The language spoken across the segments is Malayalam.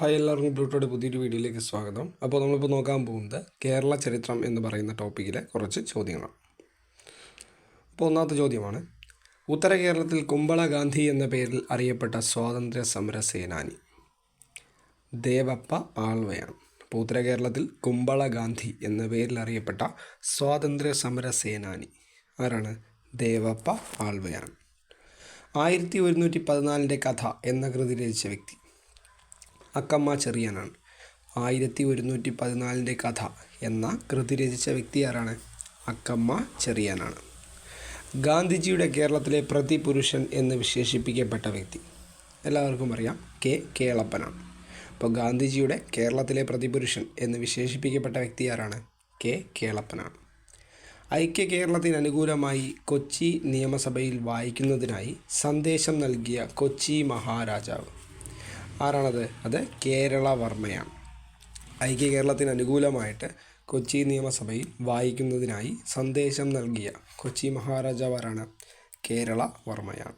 ഹായ് എല്ലാവർക്കും ബ്ലൂട്ടോയുടെ പുതിയൊരു വീഡിയോയിലേക്ക് സ്വാഗതം. അപ്പോൾ നമ്മളിപ്പോൾ നോക്കാൻ പോകുന്നത് കേരള ചരിത്രം എന്ന് പറയുന്ന ടോപ്പിക്കിലെ കുറച്ച് ചോദ്യങ്ങളാണ്. അപ്പോൾ ഒന്നാമത്തെ ചോദ്യമാണ് ഉത്തര കേരളത്തിൽ കുമ്പള ഗാന്ധി എന്ന പേരിൽ അറിയപ്പെട്ട സ്വാതന്ത്ര്യ സമര സേനാനി ദേവപ്പ ആൾവയാണ് അപ്പോൾ ഉത്തര കേരളത്തിൽ കുമ്പള ഗാന്ധി എന്ന പേരിൽ അറിയപ്പെട്ട സ്വാതന്ത്ര്യ സമര സേനാനി ആരാണ്? ദേവപ്പ ആൾവയാണ് ആയിരത്തി ഒരുന്നൂറ്റി പതിനാലിന്റെ കഥ എന്ന കൃതി രചിച്ച വ്യക്തി അക്കമ്മ ചെറിയനാണ്. ആയിരത്തി ഒരുന്നൂറ്റി പതിനാലിന്റെ കഥ എന്ന കൃതി രചിച്ച വ്യക്തി ആരാണ്? അക്കമ്മ ചെറിയനാണ്. ഗാന്ധിജിയുടെ കേരളത്തിലെ പ്രതിപുരുഷൻ എന്ന് വിശേഷിപ്പിക്കപ്പെട്ട വ്യക്തി. എല്ലാവർക്കും അറിയാം കെ കേളപ്പനാണ്. അപ്പോൾ ഗാന്ധിജിയുടെ കേരളത്തിലെ പ്രതിപുരുഷൻ എന്ന് വിശേഷിപ്പിക്കപ്പെട്ട വ്യക്തി ആരാണ്? കെ കേളപ്പനാണ്. ഐക്യ കേരളത്തിന് അനുകൂലമായി കൊച്ചി നിയമസഭയിൽ വായിക്കുന്നതിനായി സന്ദേശം നൽകിയ കൊച്ചി മഹാരാജാവ്. ആരാണത്? അത് കേരള വർമ്മയാണ് ഐക്യ കേരളത്തിന് അനുകൂലമായിട്ട് കൊച്ചി നിയമസഭയിൽ വായിക്കുന്നതിനായി സന്ദേശം നൽകിയ കൊച്ചി മഹാരാജാവ് ആരാണ് കേരളവർമ്മയാണ്.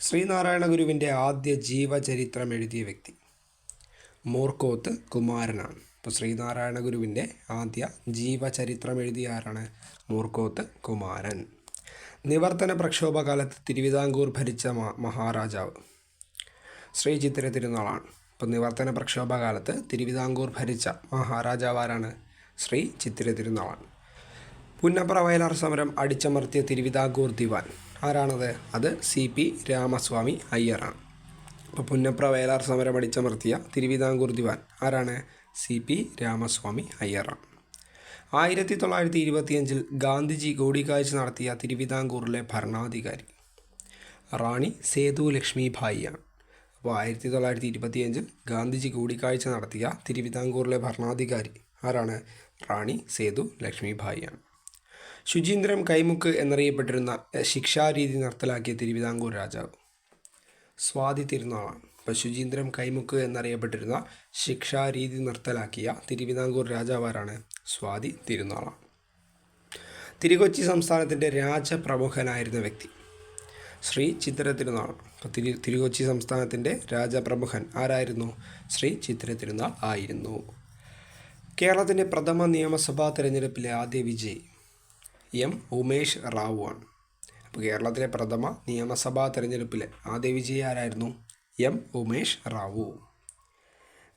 ശ്രീനാരായണ ഗുരുവിന്റെ ആദ്യ ജീവചരിത്രം എഴുതിയ വ്യക്തി മൂർക്കോത്ത് കുമാരനാണ്. അപ്പോൾ ശ്രീനാരായണ ഗുരുവിന്റെ ആദ്യ ജീവചരിത്രം എഴുതിയ ആരാണ്? മൂർക്കോത്ത് കുമാരൻ. നിവർത്തന പ്രക്ഷോഭകാലത്ത് തിരുവിതാംകൂർ ഭരിച്ച മഹാരാജാവ്. ശ്രീ ചിത്തിര തിരുനാളാണ്. അപ്പോൾ നിവർത്തന പ്രക്ഷോഭകാലത്ത് തിരുവിതാംകൂർ ഭരിച്ച മഹാരാജാവാരാണ് ശ്രീ ചിത്തിര തിരുനാളാണ്. പുന്നപ്ര വയലാർ സമരം അടിച്ചമർത്തിയ തിരുവിതാംകൂർ ദിവാൻ. ആരാണത്? അത് സി പി രാമസ്വാമി അയ്യറാണ്. അപ്പോൾ പുന്നപ്ര വയലാർ സമരം അടിച്ചമർത്തിയ തിരുവിതാംകൂർ ദിവാൻ ആരാണ്? സി പി രാമസ്വാമി അയ്യറാണ്. ആയിരത്തി തൊള്ളായിരത്തി ഇരുപത്തിയഞ്ചിൽ ഗാന്ധിജി കൂടിക്കാഴ്ച നടത്തിയ തിരുവിതാംകൂറിലെ ഭരണാധികാരി. റാണി സേതു ലക്ഷ്മിഭായിയാണ് അപ്പോൾ ആയിരത്തി തൊള്ളായിരത്തി ഇരുപത്തിയഞ്ചിൽ ഗാന്ധിജി കൂടിക്കാഴ്ച നടത്തിയ തിരുവിതാംകൂറിലെ ഭരണാധികാരി ആരാണ്? റാണി സേതു ലക്ഷ്മിഭായിയാണ്. ശുചീന്ദ്രം കൈമുക്ക് എന്നറിയപ്പെട്ടിരുന്ന ശിക്ഷാരീതി നടത്തലാക്കിയ തിരുവിതാംകൂർ രാജാവ്. സ്വാതി തിരുനാളാണ്. അപ്പോൾ ശുചീന്ദ്രം കൈമുക്ക് എന്നറിയപ്പെട്ടിരുന്ന ശിക്ഷാരീതി നിർത്തലാക്കിയ തിരുവിതാംകൂർ രാജാവാരാണ് സ്വാതി തിരുനാളാണ്. തിരുകൊച്ചി സംസ്ഥാനത്തിന്റെ രാജപ്രമുഖനായിരുന്ന വ്യക്തി ശ്രീ ചിത്ര അപ്പോൾ തിരു തിരുകൊച്ചി സംസ്ഥാനത്തിന്റെ രാജപ്രമുഖൻ ആരായിരുന്നു? ശ്രീ ചിത്ര തിരുനാൾ ആയിരുന്നു. കേരളത്തിന്റെ പ്രഥമ നിയമസഭാ തെരഞ്ഞെടുപ്പിലെ ആദ്യ വിജയി എം ഉമേഷ് റാവു ആണ് അപ്പോൾ കേരളത്തിലെ പ്രഥമ നിയമസഭാ തെരഞ്ഞെടുപ്പിലെ ആദ്യ വിജയി ആരായിരുന്നു? എം ഉമേഷ് റാവു.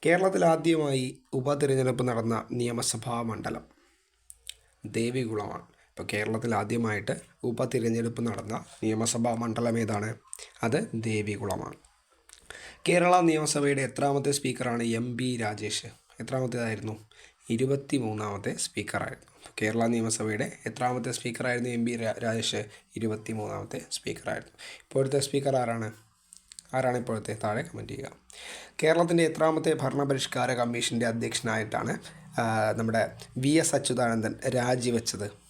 കേരളത്തിൽ ആദ്യമായി ഉപതിരഞ്ഞെടുപ്പ് നടന്ന നിയമസഭാ മണ്ഡലം ദേവികുളമാണ്. ഇപ്പോൾ കേരളത്തിൽ ആദ്യമായിട്ട് ഉപതിരഞ്ഞെടുപ്പ് നടന്ന നിയമസഭാ മണ്ഡലം ഏതാണ്? അത് ദേവികുളമാണ്. കേരള നിയമസഭയുടെ എത്രാമത്തെ സ്പീക്കറാണ് എം ബി രാജേഷ്. എത്രാമത്തേതായിരുന്നു? ഇരുപത്തി മൂന്നാമത്തെ സ്പീക്കറായിരുന്നു. കേരള നിയമസഭയുടെ എത്രാമത്തെ സ്പീക്കറായിരുന്നു എം ബി രാജേഷ്? ഇരുപത്തി മൂന്നാമത്തെ സ്പീക്കറായിരുന്നു. ഇപ്പോഴത്തെ സ്പീക്കർ ആരാണ്? ആരാണ് ഇപ്പോഴത്തെ? താഴെ കമന്റ് ചെയ്യുക. കേരളത്തിന്റെ എത്രാമത്തെ ഭരണപരിഷ്കാര കമ്മീഷന്റെ അധ്യക്ഷനായിട്ടാണ് നമ്മുടെ വി എസ് അച്യുതാനന്ദൻ രാജിവെച്ചത്.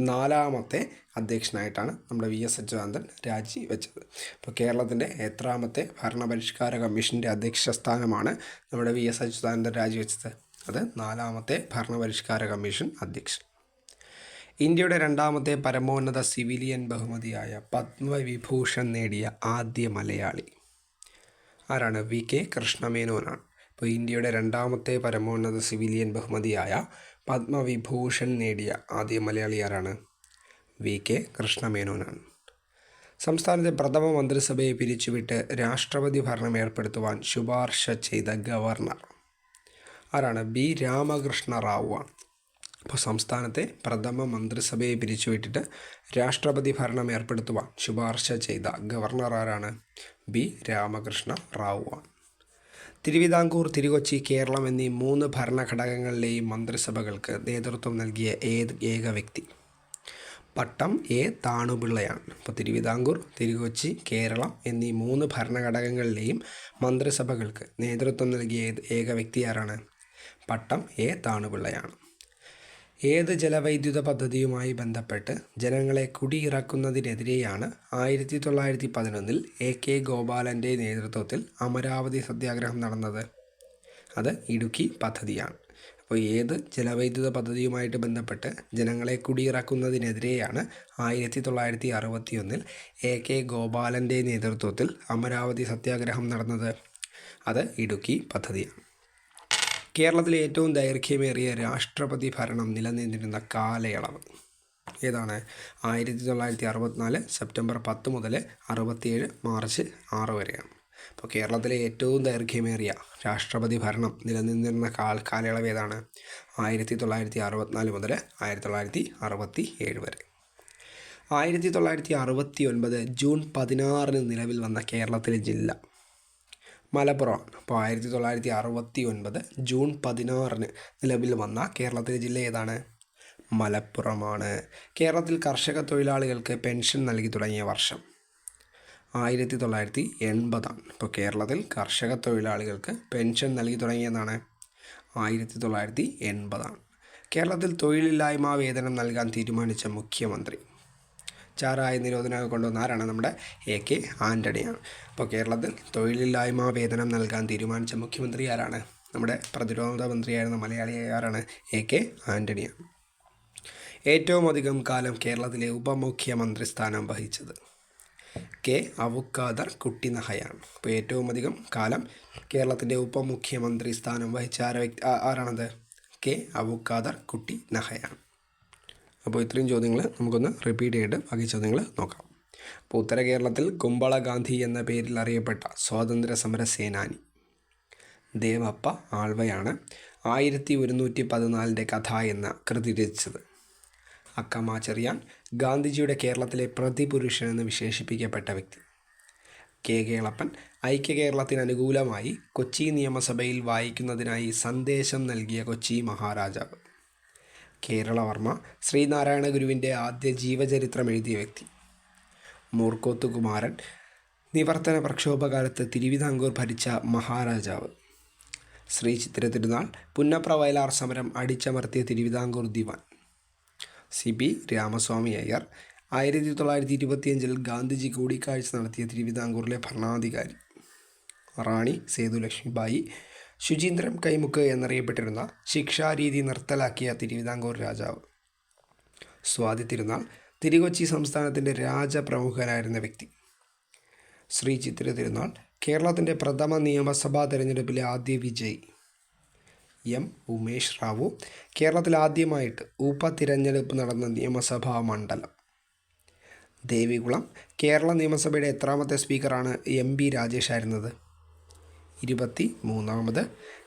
നാലാമത്തെ അധ്യക്ഷനായിട്ടാണ് നമ്മുടെ വി എസ് അച്യുതാനന്ദൻ രാജിവെച്ചത് അപ്പോൾ കേരളത്തിന്റെ എത്രാമത്തെ ഭരണപരിഷ്കാര കമ്മീഷന്റെ അധ്യക്ഷ സ്ഥാനമാണ് നമ്മുടെ വി എസ് അച്യുതാനന്ദൻ രാജിവെച്ചത് അത് നാലാമത്തെ ഭരണപരിഷ്കാര കമ്മീഷൻ അധ്യക്ഷൻ. ഇന്ത്യയുടെ രണ്ടാമത്തെ പരമോന്നത സിവിലിയൻ ബഹുമതിയായ പത്മവിഭൂഷൺ നേടിയ ആദ്യ മലയാളി ആരാണ്? വി കെ കൃഷ്ണമേനോനാണ്. അപ്പോൾ ഇന്ത്യയുടെ രണ്ടാമത്തെ പരമോന്നത സിവിലിയൻ ബഹുമതിയായ പത്മവിഭൂഷൺ നേടിയ ആദ്യ മലയാളി ആരാണ് വി കെ കൃഷ്ണമേനോനാണ്. സംസ്ഥാനത്തെ പ്രഥമ മന്ത്രിസഭയെ പിരിച്ചുവിട്ട് രാഷ്ട്രപതി ഭരണം ഏർപ്പെടുത്തുവാൻ ശുപാർശ ചെയ്ത ഗവർണർ ആരാണ്? ബി രാമകൃഷ്ണ റാവു ആണ്. അപ്പോൾ സംസ്ഥാനത്തെ പ്രഥമ മന്ത്രിസഭയെ പിരിച്ചുവിട്ടിട്ട് രാഷ്ട്രപതി ഭരണം ഏർപ്പെടുത്തുവാൻ ശുപാർശ ചെയ്ത ഗവർണർ ആരാണ്? ബി രാമകൃഷ്ണ റാവു ആണ്. തിരുവിതാംകൂർ തിരുകൊച്ചി കേരളം എന്നീ മൂന്ന് ഭരണഘടകങ്ങളിലെയും മന്ത്രിസഭകൾക്ക് നേതൃത്വം നൽകിയ ഏത് ഏക വ്യക്തി? പട്ടം എ താണുപിള്ളയാണ്. അപ്പോൾ തിരുവിതാംകൂർ തിരുകൊച്ചി കേരളം എന്നീ മൂന്ന് ഭരണഘടകങ്ങളിലെയും മന്ത്രിസഭകൾക്ക് നേതൃത്വം നൽകിയ ഏക വ്യക്തി ആരാണ്? പട്ടം എ താണുപിള്ളയാണ്. ഏത് ജലവൈദ്യുത പദ്ധതിയുമായി ബന്ധപ്പെട്ട് ജനങ്ങളെ കുടിയിറക്കുന്നതിനെതിരെയാണ് ആയിരത്തി തൊള്ളായിരത്തി പതിനൊന്നിൽ എ കെ ഗോപാലന്റെ നേതൃത്വത്തിൽ അമരാവതി സത്യാഗ്രഹം നടന്നത്. അത് ഇടുക്കി പദ്ധതിയാണ്. അപ്പോൾ ഏത് ജലവൈദ്യുത പദ്ധതിയുമായിട്ട് ബന്ധപ്പെട്ട് ജനങ്ങളെ കുടിയിറക്കുന്നതിനെതിരെയാണ് ആയിരത്തി തൊള്ളായിരത്തി അറുപത്തിയൊന്നിൽ എ കെ ഗോപാലന്റെ നേതൃത്വത്തിൽ അമരാവതി സത്യാഗ്രഹം നടന്നത്. അത് ഇടുക്കി പദ്ധതിയാണ്. കേരളത്തിലെ ഏറ്റവും ദൈർഘ്യമേറിയ രാഷ്ട്രപതി ഭരണം നിലനിന്നിരുന്ന കാലയളവ് ഏതാണ്? ആയിരത്തി തൊള്ളായിരത്തി അറുപത്തിനാല് സെപ്റ്റംബർ പത്ത് മുതൽ അറുപത്തിയേഴ് മാർച്ച് ആറ് വരെയാണ്. അപ്പോൾ കേരളത്തിലെ ഏറ്റവും ദൈർഘ്യമേറിയ രാഷ്ട്രപതി ഭരണം നിലനിന്നിരുന്ന കാൽ കാലയളവ് ഏതാണ്? ആയിരത്തി തൊള്ളായിരത്തി അറുപത്തിനാല് മുതൽ ആയിരത്തി തൊള്ളായിരത്തി അറുപത്തി ഏഴ് വരെ. ആയിരത്തി തൊള്ളായിരത്തി അറുപത്തി ഒൻപത് ജൂൺ പതിനാറിന് നിലവിൽ വന്ന കേരളത്തിലെ ജില്ല മലപ്പുറമാണ് അപ്പോൾ ആയിരത്തി തൊള്ളായിരത്തി അറുപത്തി ഒൻപത് ജൂൺ പതിനാറിന് നിലവിൽ വന്ന കേരളത്തിലെ ജില്ല ഏതാണ്? മലപ്പുറമാണ്. കേരളത്തിൽ കർഷക തൊഴിലാളികൾക്ക് പെൻഷൻ നൽകി തുടങ്ങിയ വർഷം ആയിരത്തി തൊള്ളായിരത്തി എൺപതാണ് ഇപ്പോൾ കേരളത്തിൽ കർഷക തൊഴിലാളികൾക്ക് പെൻഷൻ നൽകി തുടങ്ങിയതാണ് ആയിരത്തി തൊള്ളായിരത്തി എൺപതാണ് കേരളത്തിൽ തൊഴിലില്ലായ്മ വേതനം നൽകാൻ തീരുമാനിച്ച മുഖ്യമന്ത്രി ചാരായ നിരോധനമൊക്കെ കൊണ്ടുവന്ന ആരാണ്? നമ്മുടെ എ കെ ആന്റണിയാണ് അപ്പോൾ കേരളത്തിൽ തൊഴിലില്ലായ്മ വേതനം നൽകാൻ തീരുമാനിച്ച മുഖ്യമന്ത്രി ആരാണ്? നമ്മുടെ പ്രതിരോധ മന്ത്രിയായിരുന്ന മലയാളി ആരാണ്? എ കെ ആന്റണിയാണ് ഏറ്റവും അധികം കാലം കേരളത്തിലെ ഉപമുഖ്യമന്ത്രി സ്ഥാനം വഹിച്ചത് കെ അവുക്കാദർ കുട്ടി നഹയാണ് അപ്പോൾ ഏറ്റവും അധികം കാലം കേരളത്തിന്റെ ഉപമുഖ്യമന്ത്രി സ്ഥാനം വഹിച്ച ആര ആരാണത്? കെ അവുക്കാദർ കുട്ടി നഹയാണ് അപ്പോൾ ഇത്രയും ചോദ്യങ്ങൾ നമുക്കൊന്ന് റിപ്പീറ്റ് ചെയ്തിട്ട് ബാക്കി ചോദ്യങ്ങൾ നോക്കാം. അപ്പോൾ ഉത്തര കേരളത്തിൽ കുമ്പള ഗാന്ധി എന്ന പേരിൽ അറിയപ്പെട്ട സ്വാതന്ത്ര്യ സമര സേനാനി ദേവപ്പ ആൾവയാണ് ആയിരത്തി ഒരുന്നൂറ്റി പതിനാലിന്റെ കഥ എന്ന കൃതി രചിച്ചത്. അക്കമ്മ ഗാന്ധിജിയുടെ കേരളത്തിലെ പ്രതിപുരുഷൻ എന്ന് വിശേഷിപ്പിക്കപ്പെട്ട വ്യക്തി. കെ കേളപ്പൻ ഐക്യ കേരളത്തിന് അനുകൂലമായി കൊച്ചി നിയമസഭയിൽ വായിക്കുന്നതിനായി സന്ദേശം നൽകിയ കൊച്ചി മഹാരാജാവ്. കേരളവർമ്മ ശ്രീനാരായണ ഗുരുവിന്റെ ആദ്യ ജീവചരിത്രം എഴുതിയ വ്യക്തി. മൂർക്കോത്തുകുമാരൻ നിവർത്തന പ്രക്ഷോഭകാലത്ത് തിരുവിതാംകൂർ ഭരിച്ച മഹാരാജാവ്. ശ്രീ ചിത്ര തിരുനാൾ പുന്നപ്ര വയലാർ സമരം അടിച്ചമർത്തിയ തിരുവിതാംകൂർ ദിവാൻ. സി പി രാമസ്വാമി അയ്യർ ആയിരത്തി തൊള്ളായിരത്തി ഇരുപത്തിയഞ്ചിൽ ഗാന്ധിജി കൂടിക്കാഴ്ച നടത്തിയ തിരുവിതാംകൂറിലെ ഭരണാധികാരി. റാണി സേതുലക്ഷ്മിബായി ശുചീന്ദ്രം കൈമുക്ക് എന്നറിയപ്പെട്ടിരുന്ന ശിക്ഷാരീതി നിർത്തലാക്കിയ തിരുവിതാംകൂർ രാജാവ്. സ്വാതി തിരുനാൾ തിരുകൊച്ചി സംസ്ഥാനത്തിന്റെ രാജപ്രമുഖനായിരുന്ന വ്യക്തി. ശ്രീ ചിത്ര തിരുനാൾ കേരളത്തിന്റെ പ്രഥമ നിയമസഭാ തെരഞ്ഞെടുപ്പിലെ ആദ്യ വിജയി. എം ഉമേഷ് റാവു കേരളത്തിൽ ആദ്യമായിട്ട് ഉപതിരഞ്ഞെടുപ്പ് നടന്ന നിയമസഭാ മണ്ഡലം. ദേവികുളം കേരള നിയമസഭയുടെ എത്രാമത്തെ സ്പീക്കറാണ് എം രാജേഷ് ആയിരുന്നത്? ഇരുപത്തി മൂന്നാമത്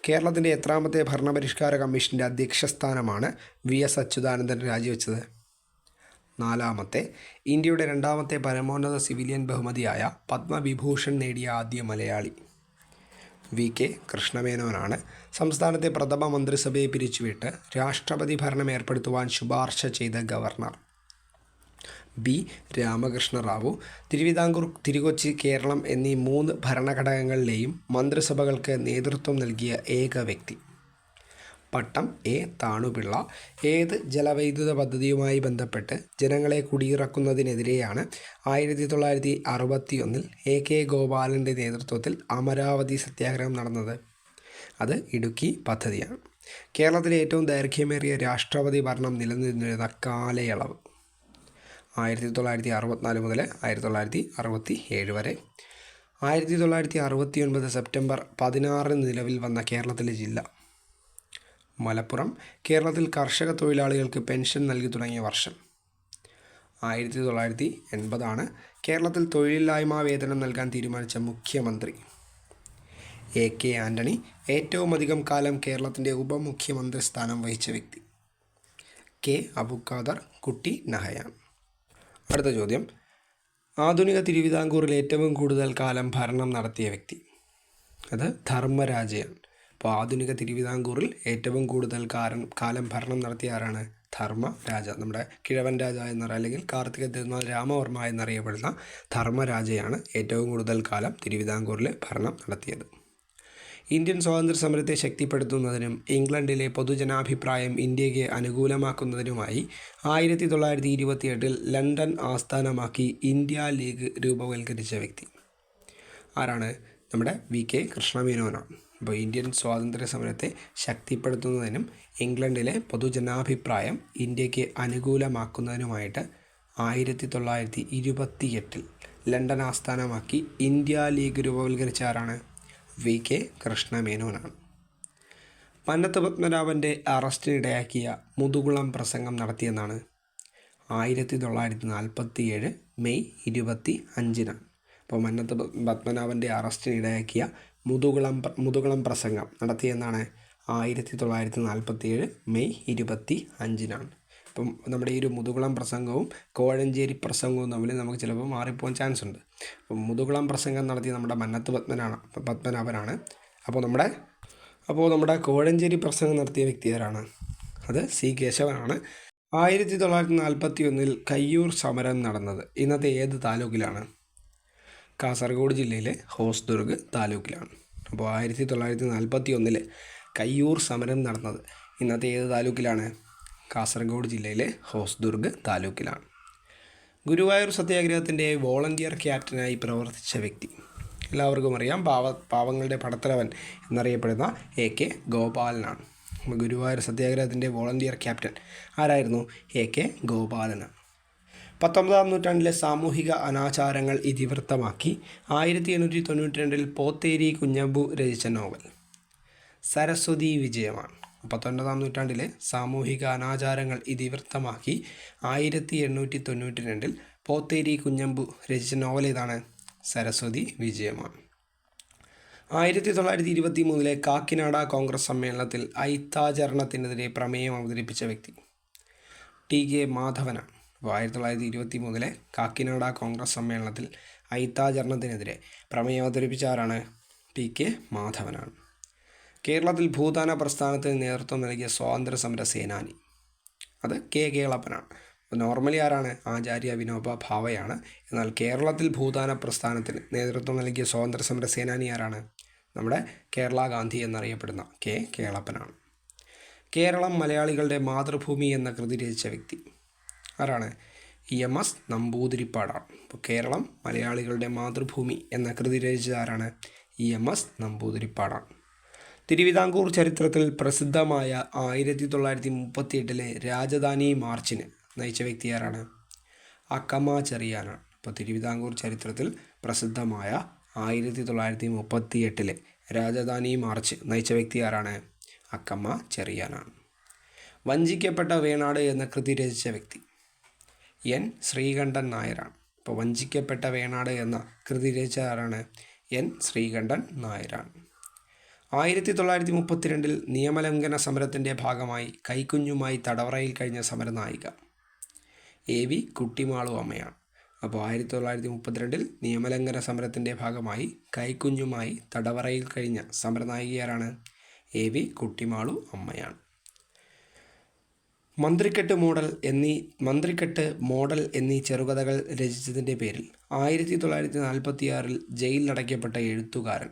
കേരളത്തിന്റെ എത്രാമത്തെ ഭരണപരിഷ്കാര കമ്മീഷന്റെ അധ്യക്ഷ സ്ഥാനമാണ് വി എസ് അച്യുതാനന്ദൻ രാജിവെച്ചത്. നാലാമത്തെ ഇന്ത്യയുടെ രണ്ടാമത്തെ പരമോന്നത സിവിലിയൻ ബഹുമതിയായ പത്മവിഭൂഷൺ നേടിയ ആദ്യ മലയാളി. വി കെ കൃഷ്ണമേനോനാണ് സംസ്ഥാനത്തെ പ്രഥമ മന്ത്രിസഭയെ പിരിച്ചുവിട്ട് രാഷ്ട്രപതി ഭരണം ഏർപ്പെടുത്തുവാൻ ശുപാർശ ചെയ്ത ഗവർണർ. ബി രാമകൃഷ്ണ റാവു തിരുവിതാംകൂർ തിരുകൊച്ചി കേരളം എന്നീ മൂന്ന് ഭരണഘടകങ്ങളിലെയും മന്ത്രിസഭകൾക്ക് നേതൃത്വം നൽകിയ ഏക വ്യക്തി. പട്ടം എ താണുപിള്ള. ഏത് ജലവൈദ്യുത പദ്ധതിയുമായി ബന്ധപ്പെട്ട് ജനങ്ങളെ കുടിയിറക്കുന്നതിനെതിരെയാണ് ആയിരത്തി തൊള്ളായിരത്തി അറുപത്തി ഒന്നിൽ എ കെ ഗോപാലന്റെ നേതൃത്വത്തിൽ അമരാവതി സത്യാഗ്രഹം നടന്നത്. അത് ഇടുക്കി പദ്ധതിയാണ്. കേരളത്തിലെ ഏറ്റവും ദൈർഘ്യമേറിയ രാഷ്ട്രപതി ഭരണം നിലനിന്നിരുന്ന കാലയളവ്. ആയിരത്തി തൊള്ളായിരത്തി അറുപത്തിനാല് മുതൽ ആയിരത്തി തൊള്ളായിരത്തി അറുപത്തി ഏഴ് വരെ. ആയിരത്തി തൊള്ളായിരത്തി അറുപത്തി ഒൻപത് സെപ്റ്റംബർ പതിനാറിന് നിലവിൽ വന്ന കേരളത്തിലെ ജില്ല. മലപ്പുറം കേരളത്തിൽ കർഷക തൊഴിലാളികൾക്ക് പെൻഷൻ നൽകി തുടങ്ങിയ വർഷം. ആയിരത്തി തൊള്ളായിരത്തി എൺപതാണ് കേരളത്തിൽ തൊഴിലില്ലായ്മ വേതനം നൽകാൻ തീരുമാനിച്ച മുഖ്യമന്ത്രി. എ കെ ആന്റണി ഏറ്റവും അധികം കാലം കേരളത്തിന്റെ ഉപമുഖ്യമന്ത്രി സ്ഥാനം വഹിച്ച വ്യക്തി. കെ അബുഖാദർ കുട്ടി നഹയാൻ. അടുത്ത ചോദ്യം. ആധുനിക തിരുവിതാംകൂറിൽ ഏറ്റവും കൂടുതൽ കാലം ഭരണം നടത്തിയ വ്യക്തി. അത് ധർമ്മരാജയാണ്. അപ്പോൾ ആധുനിക തിരുവിതാംകൂറിൽ ഏറ്റവും കൂടുതൽ കാലം കാലം ഭരണം നടത്തിയ ആരാണ്? ധർമ്മരാജ. നമ്മുടെ കിഴവൻ രാജ എന്നറിയ അല്ലെങ്കിൽ കാർത്തിക തിരുനാൾ രാമവർമ്മ എന്നറിയപ്പെടുന്ന ധർമ്മരാജയാണ് ഏറ്റവും കൂടുതൽ കാലം തിരുവിതാംകൂറിൽ ഭരണം നടത്തിയത്. ഇന്ത്യൻ സ്വാതന്ത്ര്യ സമരത്തെ ശക്തിപ്പെടുത്തുന്നതിനും ഇംഗ്ലണ്ടിലെ പൊതുജനാഭിപ്രായം ഇന്ത്യയ്ക്ക് അനുകൂലമാക്കുന്നതിനുമായി ആയിരത്തി തൊള്ളായിരത്തി ഇരുപത്തിയെട്ടിൽ ലണ്ടൻ ആസ്ഥാനമാക്കി ഇന്ത്യ ലീഗ് രൂപവൽക്കരിച്ച വ്യക്തി. ആരാണ്? നമ്മുടെ വി കെ കൃഷ്ണമേനോനാണ് അപ്പോൾ ഇന്ത്യൻ സ്വാതന്ത്ര്യ സമരത്തെ ശക്തിപ്പെടുത്തുന്നതിനും ഇംഗ്ലണ്ടിലെ പൊതുജനാഭിപ്രായം ഇന്ത്യയ്ക്ക് അനുകൂലമാക്കുന്നതിനുമായിട്ട് ആയിരത്തി തൊള്ളായിരത്തി ഇരുപത്തിയെട്ടിൽ ലണ്ടൻ ആസ്ഥാനമാക്കി ഇന്ത്യ ലീഗ് രൂപവൽക്കരിച്ച ആരാണ്? വി. കെ. കൃഷ്ണമേനോനാണ്. പന്നത്ത് പത്മനാഭന്റെ അറസ്റ്റിനിടയാക്കിയ മുതുകുളം പ്രസംഗം നടത്തിയെന്നാണ് ആയിരത്തി തൊള്ളായിരത്തി നാൽപ്പത്തി ഏഴ് മെയ് ഇരുപത്തി അഞ്ചിനാണ് അപ്പോൾ മന്നത്ത് പത്മനാഭന്റെ അറസ്റ്റിനിടയാക്കിയ മുതുകുളം മുതുകുളം പ്രസംഗം നടത്തിയെന്നാണ് ആയിരത്തി തൊള്ളായിരത്തി നാൽപ്പത്തി ഏഴ് മെയ് ഇരുപത്തി അഞ്ചിനാണ് അപ്പം നമ്മുടെ ഈ ഒരു മുതുകുളം പ്രസംഗവും കോഴഞ്ചേരി പ്രസംഗവും തമ്മിൽ നമുക്ക് ചിലപ്പോൾ മാറിപ്പോകാൻ ചാൻസ് ഉണ്ട്. അപ്പം മുതുകുളം പ്രസംഗം നടത്തിയ നമ്മുടെ മന്നത്ത് പത്മനാണ് പത്മനാഭനാണ്. അപ്പോൾ നമ്മുടെ അപ്പോൾ നമ്മുടെ കോഴഞ്ചേരി പ്രസംഗം നടത്തിയ വ്യക്തി ആരാണ്? അത് സി കേശവനാണ്. ആയിരത്തി തൊള്ളായിരത്തി നാൽപ്പത്തി ഒന്നിൽ കയ്യൂർ സമരം നടന്നത്. ഇന്നത്തെ ഏത് താലൂക്കിലാണ്? കാസർഗോഡ് ജില്ലയിലെ ഹോസ്ദുർഗ് താലൂക്കിലാണ്. അപ്പോൾ ആയിരത്തി തൊള്ളായിരത്തി നാൽപ്പത്തി ഒന്നിൽ കയ്യൂർ സമരം നടന്നത്. ഇന്നത്തെ ഏത് താലൂക്കിലാണ്? കാസർഗോഡ് ജില്ലയിലെ ഹോസ്ദുർഗ് താലൂക്കിലാണ്. ഗുരുവായൂർ സത്യാഗ്രഹത്തിന്റെ വോളണ്ടിയർ ക്യാപ്റ്റനായി പ്രവർത്തിച്ച വ്യക്തി. എല്ലാവർക്കും അറിയാം പാവ പാവങ്ങളുടെ പടത്തലവൻ എന്നറിയപ്പെടുന്ന എ കെ ഗോപാലനാണ്. ഗുരുവായൂർ സത്യാഗ്രഹത്തിന്റെ വോളണ്ടിയർ ക്യാപ്റ്റൻ ആരായിരുന്നു? എ കെ ഗോപാലനാണ് പത്തൊമ്പതാം നൂറ്റാണ്ടിലെ സാമൂഹിക അനാചാരങ്ങൾ ഇതിവൃത്തമാക്കി ആയിരത്തി എണ്ണൂറ്റി തൊണ്ണൂറ്റി രണ്ടിൽ പോത്തേരി കുഞ്ഞമ്പു രചിച്ച നോവൽ. സരസ്വതി വിജയമാണ്. പത്തൊൻപതാം നൂറ്റാണ്ടിലെ സാമൂഹിക അനാചാരങ്ങൾ ഇതിവൃത്തമാക്കി ആയിരത്തി എണ്ണൂറ്റി തൊണ്ണൂറ്റി രണ്ടിൽ പോത്തേരി കുഞ്ഞമ്പു രചിച്ച നോവൽ ഏതാണ്? സരസ്വതി വിജയമാണ്. ആയിരത്തി തൊള്ളായിരത്തി ഇരുപത്തി മൂന്നിലെ കാക്കിനാട കോൺഗ്രസ് സമ്മേളനത്തിൽ ഐത്താചരണത്തിനെതിരെ പ്രമേയം അവതരിപ്പിച്ച വ്യക്തി ടി കെ മാധവനാണ്. അപ്പോൾ ആയിരത്തി തൊള്ളായിരത്തി ഇരുപത്തി മൂന്നിലെ കാക്കിനാട കോൺഗ്രസ് സമ്മേളനത്തിൽ ഐത്താചരണത്തിനെതിരെ പ്രമേയം അവതരിപ്പിച്ച ആരാണ്? ടി കെ മാധവനാണ്. കേരളത്തിൽ ഭൂദാന പ്രസ്ഥാനത്തിന് നേതൃത്വം നൽകിയ സ്വാതന്ത്ര്യ സമര സേനാനി. അത് കെ. കേളപ്പനാണ്. നോർമലി ആരാണ്? ആചാര്യ വിനോബ ഭാവയാണ്. എന്നാൽ കേരളത്തിൽ ഭൂദാന പ്രസ്ഥാനത്തിന് നേതൃത്വം നൽകിയ സ്വാതന്ത്ര്യ സമര സേനാനി ആരാണ്? നമ്മുടെ കേരള ഗാന്ധി എന്നറിയപ്പെടുന്ന കെ. കേളപ്പനാണ്. കേരളം മലയാളികളുടെ മാതൃഭൂമി എന്ന കൃതി രചിച്ച വ്യക്തി ആരാണ്? ഇ. എം. എസ്. നമ്പൂതിരിപ്പാടാണ്. അപ്പോൾ കേരളം മലയാളികളുടെ മാതൃഭൂമി എന്ന കൃതി രചിച്ചത് ആരാണ്? ഇ. എം. എസ്. നമ്പൂതിരിപ്പാടാണ്. തിരുവിതാംകൂർ ചരിത്രത്തിൽ പ്രസിദ്ധമായ ആയിരത്തി തൊള്ളായിരത്തി മുപ്പത്തി എട്ടിലെ രാജധാനി മാർച്ചിന് നയിച്ച വ്യക്തി ആരാണ്? അക്കമ്മ ചെറിയാനാണ്. അപ്പോൾ തിരുവിതാംകൂർ ചരിത്രത്തിൽ പ്രസിദ്ധമായ ആയിരത്തി തൊള്ളായിരത്തി മുപ്പത്തി എട്ടിലെ രാജധാനി മാർച്ച് നയിച്ച വ്യക്തി ആരാണ്? അക്കമ്മ ചെറിയാനാണ്. വഞ്ചിക്കപ്പെട്ട വേണാട് എന്ന കൃതി രചിച്ച വ്യക്തി എൻ. ശ്രീകണ്ഠൻ നായരാണ്. അപ്പോൾ വഞ്ചിക്കപ്പെട്ട വേണാട് എന്ന കൃതി രചിച്ച ആരാണ്? എൻ. ശ്രീകണ്ഠൻ നായരാണ്. ആയിരത്തി തൊള്ളായിരത്തി മുപ്പത്തിരണ്ടിൽ നിയമലംഘന സമരത്തിന്റെ ഭാഗമായി കൈക്കുഞ്ഞുമായി തടവറയിൽ കഴിഞ്ഞ സമരനായിക. എ വി കുട്ടിമാളു അമ്മയാണ്. അപ്പോൾ ആയിരത്തി തൊള്ളായിരത്തി മുപ്പത്തിരണ്ടിൽ നിയമലംഘന സമരത്തിന്റെ ഭാഗമായി കൈക്കുഞ്ഞുമായി തടവറയിൽ കഴിഞ്ഞ സമരനായികയാരാണ് എ വി കുട്ടിമാളു അമ്മയാണ്. മന്ത്രിക്കെട്ട് മോഡൽ എന്നീ മന്ത്രിക്കെട്ട് മോഡൽ എന്നീ ചെറുകഥകൾ രചിച്ചതിന്റെ പേരിൽ ആയിരത്തി തൊള്ളായിരത്തി നാൽപ്പത്തി ആറിൽ ജയിലിലടയ്ക്കപ്പെട്ട എഴുത്തുകാരൻ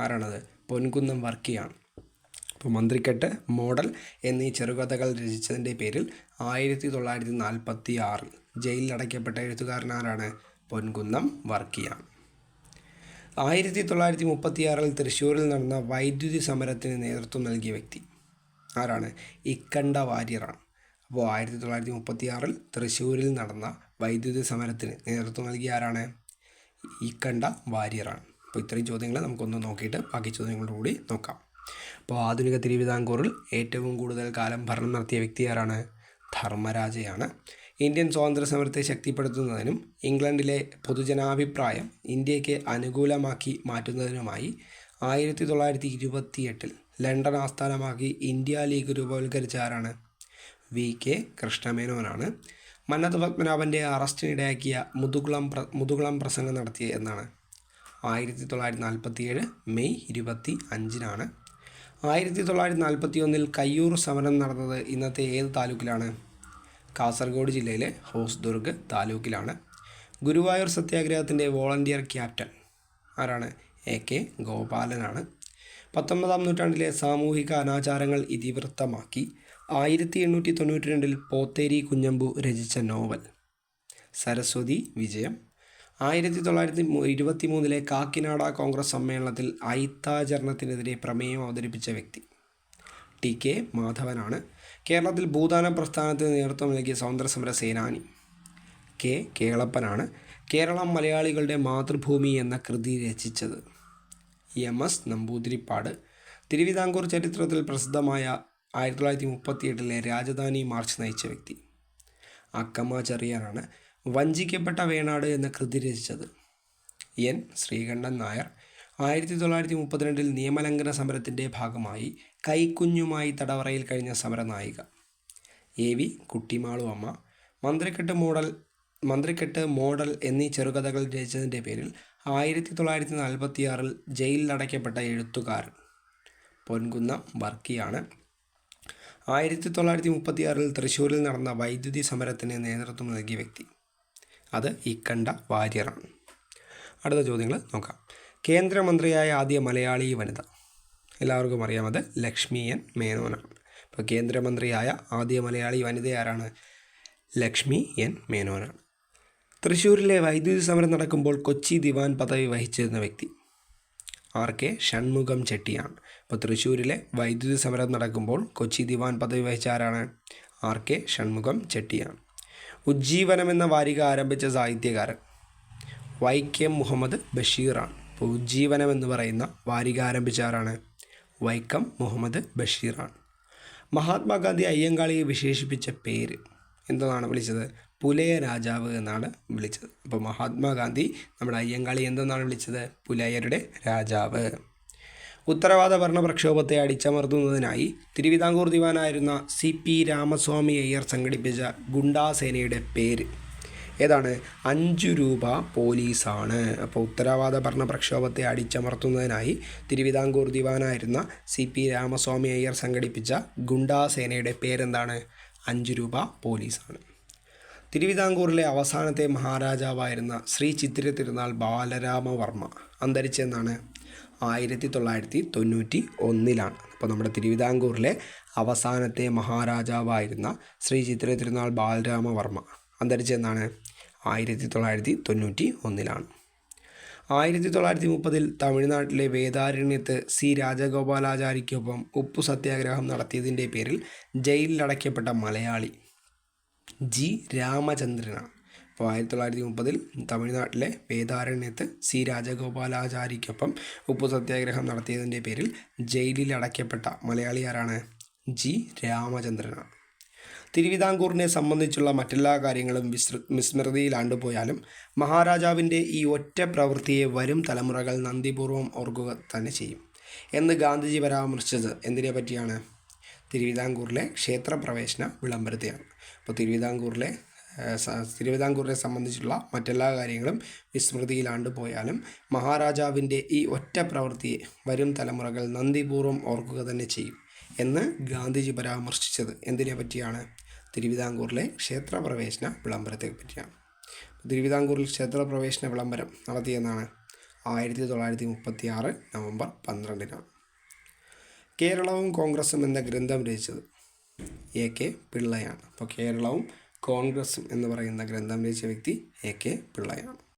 ആരാണത്? പൊൻകുന്നം വർക്കിയാണ്. അപ്പോൾ മന്ത്രിക്കെട്ട് മോഡൽ എന്നീ ചെറുകഥകൾ രചിച്ചതിന്റെ പേരിൽ ആയിരത്തി തൊള്ളായിരത്തി നാൽപ്പത്തി ആറിൽ ജയിലിൽ അടയ്ക്കപ്പെട്ട എഴുത്തുകാരനാരാണ് പൊൻകുന്നം വർക്കിയാണ്. ആയിരത്തി തൊള്ളായിരത്തി മുപ്പത്തിയാറിൽ തൃശ്ശൂരിൽ നടന്ന വൈദ്യുതി സമരത്തിന് നേതൃത്വം നൽകിയ വ്യക്തി ആരാണ്? ഇക്കണ്ട വാര്യറാണ് അപ്പോൾ ആയിരത്തി തൊള്ളായിരത്തി മുപ്പത്തിയാറിൽ തൃശ്ശൂരിൽ നടന്ന വൈദ്യുതി സമരത്തിന് നേതൃത്വം നൽകിയ ആരാണ്? ഇക്കണ്ട വാര്യറാണ് അപ്പോൾ ഇത്രയും ചോദ്യങ്ങൾ നമുക്കൊന്ന് നോക്കിയിട്ട് ബാക്കി ചോദ്യങ്ങളുടെ കൂടി നോക്കാം. അപ്പോൾ ആധുനിക തിരുവിതാംകൂറിൽ ഏറ്റവും കൂടുതൽ കാലം ഭരണം നടത്തിയ വ്യക്തി ആരാണ്? ധർമ്മരാജയാണ്. ഇന്ത്യൻ സ്വാതന്ത്ര്യ സമരത്തെ ശക്തിപ്പെടുത്തുന്നതിനും ഇംഗ്ലണ്ടിലെ പൊതുജനാഭിപ്രായം ഇന്ത്യയ്ക്ക് അനുകൂലമാക്കി മാറ്റുന്നതിനുമായി ആയിരത്തി തൊള്ളായിരത്തി ഇരുപത്തിയെട്ടിൽ ലണ്ടൻ ആസ്ഥാനമാക്കി ഇന്ത്യ ലീഗ് രൂപവൽക്കരിച്ച ആരാണ്? വി. കെ. കൃഷ്ണമേനോനാണ്. മന്നത്ത് പത്മനാഭന്റെ അറസ്റ്റിനിടയാക്കിയ മുതുകുളം മുതുകുളം പ്രസംഗം നടത്തിയ എന്നാണ്. ആയിരത്തി തൊള്ളായിരത്തി നാൽപ്പത്തി ഏഴ് മെയ് ഇരുപത്തി അഞ്ചിനാണ് ആയിരത്തി തൊള്ളായിരത്തി നാൽപ്പത്തി ഒന്നിൽ കയ്യൂർ സമരം നടന്നത് ഇന്നത്തെ ഏത് താലൂക്കിലാണ്? കാസർഗോഡ് ജില്ലയിലെ ഹോസ്ദുർഗ് താലൂക്കിലാണ്. ഗുരുവായൂർ സത്യാഗ്രഹത്തിന്റെ വോളണ്ടിയർ ക്യാപ്റ്റൻ ആരാണ്? എ കെ ഗോപാലനാണ്. പത്തൊമ്പതാം നൂറ്റാണ്ടിലെ സാമൂഹിക അനാചാരങ്ങൾ ഇതിവൃത്തമാക്കി. ആയിരത്തി എണ്ണൂറ്റി തൊണ്ണൂറ്റി രണ്ടിൽ പോത്തേരി കുഞ്ഞമ്പു രചിച്ച നോവൽ. സരസ്വതി വിജയം. ആയിരത്തി തൊള്ളായിരത്തി ഇരുപത്തി മൂന്നിലെ കാക്കിനാട കോൺഗ്രസ് സമ്മേളനത്തിൽ ഐത്താചരണത്തിനെതിരെ പ്രമേയം അവതരിപ്പിച്ച വ്യക്തി ടി കെ മാധവനാണ്. കേരളത്തിൽ ഭൂദാന പ്രസ്ഥാനത്തിന് നേതൃത്വം നൽകിയ സ്വാതന്ത്ര്യ സമര സേനാനി കെ കേളപ്പനാണ്. കേരളം മലയാളികളുടെ മാതൃഭൂമി എന്ന കൃതി രചിച്ചത് എം എസ് നമ്പൂതിരിപ്പാട്. തിരുവിതാംകൂർ ചരിത്രത്തിൽ പ്രസിദ്ധമായ ആയിരത്തി തൊള്ളായിരത്തി മുപ്പത്തിയെട്ടിലെ രാജധാനി മാർച്ച് നയിച്ച വ്യക്തി അക്കമ്മ ചെറിയാനാണ്. വഞ്ചിക്കപ്പെട്ട വേണാട് എന്ന കൃതി രചിച്ചത് എൻ. ശ്രീകണ്ഠൻ നായർ. ആയിരത്തി തൊള്ളായിരത്തി മുപ്പത്തിരണ്ടിൽ നിയമലംഘന സമരത്തിന്റെ ഭാഗമായി കൈക്കുഞ്ഞുമായി തടവറയിൽ കഴിഞ്ഞ സമരനായിക. എ. വി. കുട്ടിമാളു അമ്മ മന്ത്രിക്കെട്ട് മോഡൽ മന്ത്രിക്കെട്ട് മോഡൽ എന്നീ ചെറുകഥകൾ രചിച്ചതിന്റെ പേരിൽ ആയിരത്തി തൊള്ളായിരത്തി നാൽപ്പത്തിയാറിൽ ജയിലിലടയ്ക്കപ്പെട്ട എഴുത്തുകാരൻ പൊൻകുന്നം വർക്കിയാണ്. ആയിരത്തി തൊള്ളായിരത്തി മുപ്പത്തിയാറിൽ തൃശ്ശൂരിൽ നടന്ന വൈദ്യുതി സമരത്തിന് നേതൃത്വം നൽകിയ വ്യക്തി. അത് ഇക്കണ്ട വാര്യറാണ് അടുത്ത ചോദ്യങ്ങൾ നോക്കാം. കേന്ദ്രമന്ത്രിയായ ആദ്യ മലയാളി വനിത. എല്ലാവർക്കും അറിയാം അത് ലക്ഷ്മി എൻ മേനോനാണ്. ഇപ്പോൾ കേന്ദ്രമന്ത്രിയായ ആദ്യ മലയാളി വനിത ആരാണ്? ലക്ഷ്മി എൻ മേനോനാണ്. തൃശ്ശൂരിലെ വൈദ്യുതി സമരം നടക്കുമ്പോൾ കൊച്ചി ദിവാൻ പദവി വഹിച്ചിരുന്ന വ്യക്തി ആർ കെ ഷൺമുഖം ചെട്ടിയാണ്. ഇപ്പോൾ തൃശ്ശൂരിലെ വൈദ്യുതി സമരം നടക്കുമ്പോൾ കൊച്ചി ദിവാൻ പദവി വഹിച്ച ആരാണ്? ആർ കെ ഷൺമുഖം ചെട്ടിയാണ്. ഉജ്ജീവനം എന്ന വാരിക ആരംഭിച്ച സാഹിത്യകാരൻ വൈ കെ മുഹമ്മദ് ബഷീറാണ്. ഇപ്പോൾ ഉജ്ജീവനം എന്ന് പറയുന്ന വാരിക ആരംഭിച്ച ആരാണ്? വൈക്കം മുഹമ്മദ് ബഷീറാണ്. മഹാത്മാഗാന്ധി അയ്യങ്കാളിയെ വിശേഷിപ്പിച്ച പേര് എന്തെന്നാണ് വിളിച്ചത്? പുലയ രാജാവ് എന്നാണ് വിളിച്ചത്. അപ്പോൾ മഹാത്മാഗാന്ധി നമ്മുടെ അയ്യങ്കാളി എന്തെന്നാണ് വിളിച്ചത്? പുലയരുടെ രാജാവ്. ഉത്തരവാദ ഭരണ പ്രക്ഷോഭത്തെ അടിച്ചമർത്തുന്നതിനായി തിരുവിതാംകൂർ ദിവാനായിരുന്ന സി പി രാമസ്വാമി അയ്യർ സംഘടിപ്പിച്ച ഗുണ്ടാസേനയുടെ പേര്. ഏതാണ്? അഞ്ചു രൂപ പോലീസാണ്. അപ്പോൾ ഉത്തരവാദ ഭരണ പ്രക്ഷോഭത്തെ അടിച്ചമർത്തുന്നതിനായി തിരുവിതാംകൂർ ദിവാനായിരുന്ന സി പി രാമസ്വാമി അയ്യർ സംഘടിപ്പിച്ച ഗുണ്ടാസേനയുടെ പേരെന്താണ്? അഞ്ചു രൂപ പോലീസാണ്. തിരുവിതാംകൂറിലെ അവസാനത്തെ മഹാരാജാവായിരുന്ന ശ്രീ ചിത്തിര തിരുനാൾ ബാലരാമവർമ്മ അന്തരിച്ചെന്നാണ് ആയിരത്തി തൊള്ളായിരത്തി തൊണ്ണൂറ്റി ഒന്നിലാണ് അപ്പോൾ നമ്മുടെ തിരുവിതാംകൂറിലെ അവസാനത്തെ മഹാരാജാവായിരുന്ന ശ്രീ ചിത്ര തിരുനാൾ ബാലരാമവർമ്മ അന്തരിച്ചെന്നാണ് ആയിരത്തി തൊള്ളായിരത്തി തൊണ്ണൂറ്റി ഒന്നിലാണ് ആയിരത്തി തൊള്ളായിരത്തി മുപ്പതിൽ തമിഴ്നാട്ടിലെ വേദാരണ്യത്ത് സി. രാജഗോപാലാചാരിക്കൊപ്പം ഉപ്പു സത്യാഗ്രഹം നടത്തിയതിന്റെ പേരിൽ ജയിലിലടയ്ക്കപ്പെട്ട മലയാളി ജി. രാമചന്ദ്രനാണ്. അപ്പോൾ ആയിരത്തി തൊള്ളായിരത്തി മുപ്പതിൽ തമിഴ്നാട്ടിലെ വേദാരണ്യത്ത് സി. രാജഗോപാലാചാരിക്കൊപ്പം ഉപ്പു സത്യാഗ്രഹം നടത്തിയതിന്റെ പേരിൽ ജയിലിൽ അടയ്ക്കപ്പെട്ട മലയാളി ആരാണ് ജി. രാമചന്ദ്രനാണ്. തിരുവിതാംകൂറിനെ സംബന്ധിച്ചുള്ള മറ്റെല്ലാ കാര്യങ്ങളും വിസ്മൃ വിസ്മൃതിയിലാണ്ടുപോയാലും മഹാരാജാവിന്റെ ഈ ഒറ്റ പ്രവൃത്തിയെ വരും തലമുറകൾ നന്ദിപൂർവം ഓർക്കുക തന്നെ ചെയ്യും. എന്ന് ഗാന്ധിജി പരാമർശിച്ചത് എന്തിനെ പറ്റിയാണ്? തിരുവിതാംകൂറിലെ ക്ഷേത്രപ്രവേശന വിളംബരത്തെയാണ്. അപ്പോൾ തിരുവിതാംകൂറിലെ തിരുവിതാംകൂറിനെ സംബന്ധിച്ചുള്ള മറ്റെല്ലാ കാര്യങ്ങളും വിസ്മൃതിയിലാണ്ട് പോയാലും മഹാരാജാവിന്റെ ഈ ഒറ്റ പ്രവൃത്തിയെ വരും തലമുറകൾ നന്ദിപൂർവം ഓർക്കുക തന്നെ ചെയ്യും എന്ന് ഗാന്ധിജി പരാമർശിച്ചത് എന്തിനെ പറ്റിയാണ്? തിരുവിതാംകൂറിലെ ക്ഷേത്രപ്രവേശന വിളംബരത്തെ പറ്റിയാണ്. തിരുവിതാംകൂറിൽ ക്ഷേത്രപ്രവേശന വിളംബരം നടത്തിയെന്നാണ് ആയിരത്തി തൊള്ളായിരത്തി മുപ്പത്തി ആറ് നവംബർ പന്ത്രണ്ടിനാണ്. കേരളവും കോൺഗ്രസും എന്ന ഗ്രന്ഥം രചിച്ചത് എ കെ പിള്ളയാണ്. അപ്പോൾ കേരളവും കോൺഗ്രസും എന്ന് പറയുന്ന ഗ്രന്ഥം രചിച്ച വ്യക്തി എ കെ പിള്ളയാണ്.